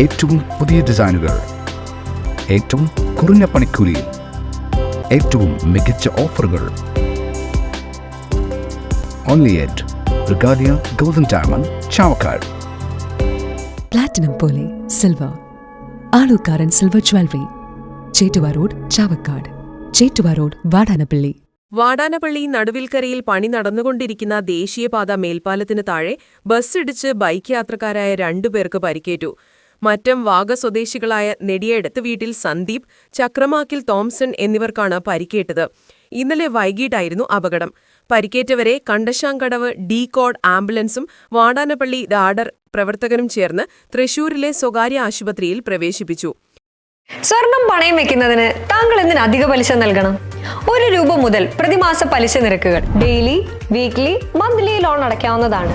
ഏറ്റവും പുതിയ ഡിസൈനുകൾ ഏറ്റവും കുറഞ്ഞ പണിക്കൂലിയിൽ ഏറ്റവും മികച്ച ഓഫറുകൾ. Only at Regalia golden diamond Chavakkad platinum പോലെ silver Alukkaran silver jewellery Chettuva road Chavakkad Chettuva road Vadanappally. Vadanappally നടുവിൽക്കരയിൽ പണി നടന്നുകൊണ്ടിരിക്കുന്ന ദേശീയപാത മേൽപ്പാലത്തിന് താഴെ ബസ്സിടിച്ച് ബൈക്ക് യാത്രക്കാരായ രണ്ടുപേർക്ക് പരിക്കേറ്റു. മറ്റം വാഗ സ്വദേശികളായ നെടിയടത്ത് വീട്ടിൽ സന്ദീപ് ചക്രമാക്കിൽ തോംസൺ എന്നിവർക്കാണ് പരിക്കേറ്റത്. ഇന്നലെ വൈകിട്ടായിരുന്നു അപകടം. പരിക്കേറ്റവരെ കണ്ടശാങ്കടവ് ഡി കോഡ് ആംബുലൻസും വാടാനപ്പള്ളി ഡാഡർ പ്രവർത്തകരും ചേർന്ന് തൃശൂരിലെ സ്വകാര്യ ആശുപത്രിയിൽ പ്രവേശിപ്പിച്ചു. സ്വർണം പണയം വെക്കുന്നതിന് താങ്കൾ എന്തിന് അധിക പലിശ നൽകണം? ഒരു രൂപ മുതൽ പ്രതിമാസ പലിശ നിരക്കുകൾ ഡെയിലി വീക്ക്ലി മന്ത്ലി ലോൺ അടയ്ക്കാവുന്നതാണ്.